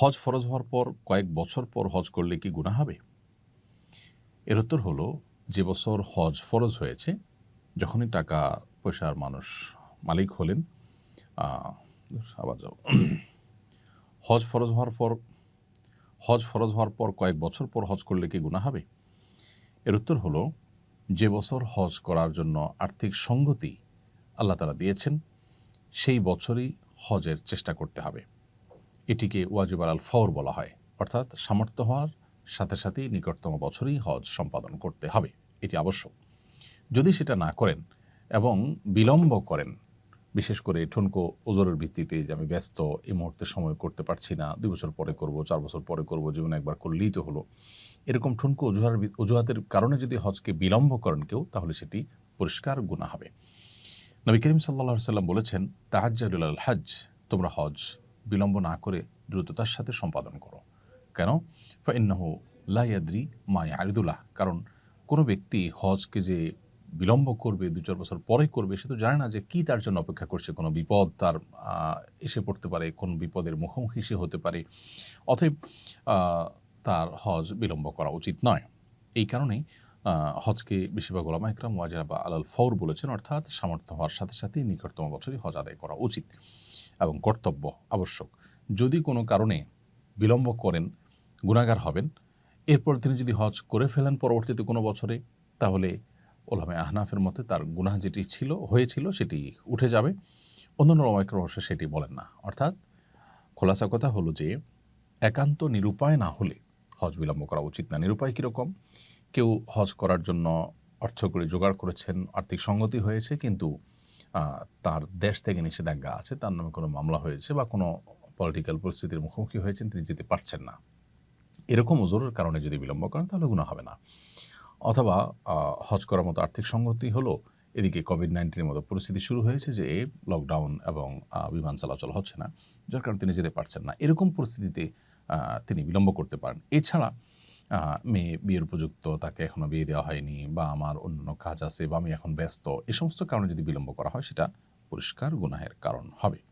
হজ ফরজ হওয়ার পর, কয়েক বছর পর হজ করলে কি গুনাহ হবে? এর উত্তর হলো, যে বছর হজ ফরজ হয়েছে, যখনই টাকা পয়সার মানুষ মালিক হলেন আবার যাও হজ ফরজ হওয়ার পর, হজ ফরজ হওয়ার পর কয়েক বছর পর হজ করলে কি গুনাহ হবে? এর উত্তর হলো, যে বছর হজ করার জন্য আর্থিক সঙ্গতি আল্লাহ তারা দিয়েছেন, সেই বছরই হজের চেষ্টা করতে হবে। এটিকে ওয়াজিব আল ফওর বলা হয়। অর্থাৎ সামর্থ্য হওয়ার সাথে সাথেই নিকটতম বছরই হজ সম্পাদন করতে হবে। এটি আবশ্যক। যদি সেটা না করেন এবং বিলম্ব করেন, বিশেষ করে ঠুনকো ওজোরের ভিত্তিতে যে আমি ব্যস্ত, এই মুহূর্তে সময় করতে পারছি না, দুই বছর পরে করব, চার বছর পরে করব, জীবনে একবার করলেই তো হলো। এরকম ঠুনকো অজুহার অজুহাতের কারণে যদি হজকে বিলম্ব করেন কেউ, তাহলে সেটি পরিষ্কার গুণা হবে। নবী করিম সাল্লা সাল্লাম বলেছেন তাহাজ্জাল হজ তোমরা হজ বিলম্ব না করে দ্রুততার সাথে সম্পাদন করো। কেন? ফাইন্নাহু লাইয়াদ্রি মা আরিদুল্লাহ কারণ কোনো ব্যক্তি হজকে যে বিলম্ব করবে, দু চার বছর পরে করবে, সে তো জানে না যে কী তার জন্য অপেক্ষা করছে। কোনো বিপদ তার এসে পড়তে পারে, কোন বিপদের মুখোমুখি সে হতে পারে। অতএব তার হজ বিলম্ব করা উচিত নয়। এই কারণেই হজকে বেশিরভাগ ওলামা ইকরাম ওয়াজারা বা আলাল ফৌর বলেছেন, অর্থাৎ সামর্থ্য হওয়ার সাথে সাথে নিকটতম বছরই হজ আদায় করা উচিত এবং কর্তব্য আবশ্যক। যদি কোনো কারণে বিলম্ব করেন গুণাগার হবেন, এরপর তিনি যদি হজ করে ফেলেন পরবর্তীতে কোনো বছরে, তাহলে ওলামে আহনাফের মতে তার গুনাহ যেটি ছিল, হয়েছিল, সেটি উঠে যাবে। অন্যান্য ওলামাইকর অবশ্য সেটি বলেন না। অর্থাৎ খোলাসা কথা হলো যে, একান্ত নিরুপায় না হলে হজ বিলম্ব করা উচিত না। নিরুপায় কীরকম? কেউ হজ করার জন্য অর্থ করে জোগাড় করেছেন, আর্থিক সঙ্গতি হয়েছে, কিন্তু তার দেশ থেকে নিষেধাজ্ঞা আছে, তার নামে কোনো মামলা হয়েছে বা কোনো পলিটিক্যাল পরিস্থিতির মুখোমুখি হয়েছেন, তিনি যেতে পারছেন না। এরকম ওজোরের কারণে যদি বিলম্ব করেন, তাহলে গুণা হবে না। অথবা হজ করার মতো আর্থিক সঙ্গতি হলো, এদিকে কোভিড নাইন্টিনের মতো পরিস্থিতি শুরু হয়েছে যে লকডাউন এবং বিমান চলাচল হচ্ছে না, যার কারণে তিনি যেতে পারছেন না। এরকম পরিস্থিতিতে তিনি বিলম্ব করতে পারেন। এছাড়া মেয়ে বিয়ের উপযুক্ত, তাকে এখনও বিয়ে দেওয়া হয়নি বা আমার অন্য কাজ আছে বা আমি এখন ব্যস্ত, এ সমস্ত কারণে যদি বিলম্ব করা হয়, সেটা পরিষ্কার গুনাহের কারণ হবে।